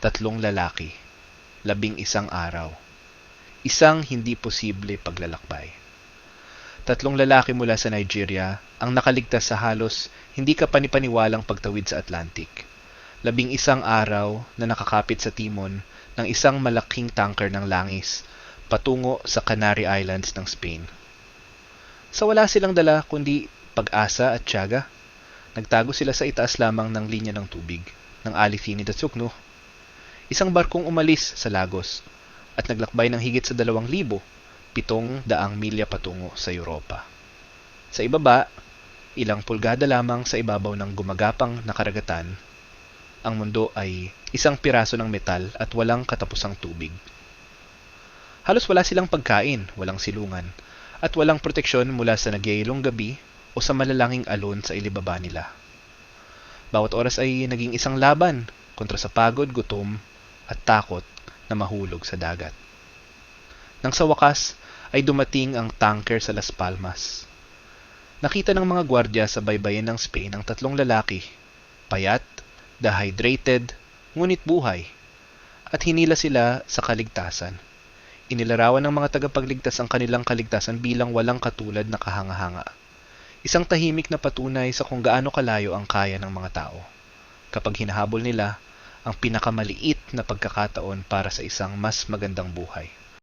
tatlong lalaki, labing isang araw, isang hindi posible paglalakbay. Tatlong lalaki mula sa Nigeria ang nakaligtas sa halos hindi ka panipaniwalang pagtawid sa Atlantic. Labing isang araw na nakakapit sa timon ng isang malaking tanker ng langis patungo sa Canary Islands ng Spain. Sa wala silang dala kundi pag-asa at tiyaga, nagtago sila sa itaas lamang ng linya ng tubig ng Alithini at Sukno. Isang barkong umalis sa Lagos at naglakbay ng higit sa dalawang libo, pitong daang milya patungo sa Europa. Sa ibaba, ilang pulgada lamang sa ibabaw ng gumagapang na karagatan, ang mundo ay isang piraso ng metal at walang katapusang tubig. Halos wala silang pagkain, walang silungan, at walang proteksyon mula sa nagyayilong gabi o sa malalanging alon sa ilibaba nila. Bawat oras ay naging isang laban kontra sa pagod, gutom, at takot na mahulog sa dagat. Nang sa wakas ay dumating ang tanker sa Las Palmas. Nakita ng mga gwardya sa baybayin ng Spain ang tatlong lalaki, payat, dehydrated, ngunit buhay, at hinila sila sa kaligtasan. Inilarawan ng mga tagapagligtas ang kanilang kaligtasan bilang walang katulad na kahanga-hanga. Isang tahimik na patunay sa kung gaano kalayo ang kaya ng mga tao. Kapag hinahabol nila ang pinakamaliit na pagkakataon para sa isang mas magandang buhay.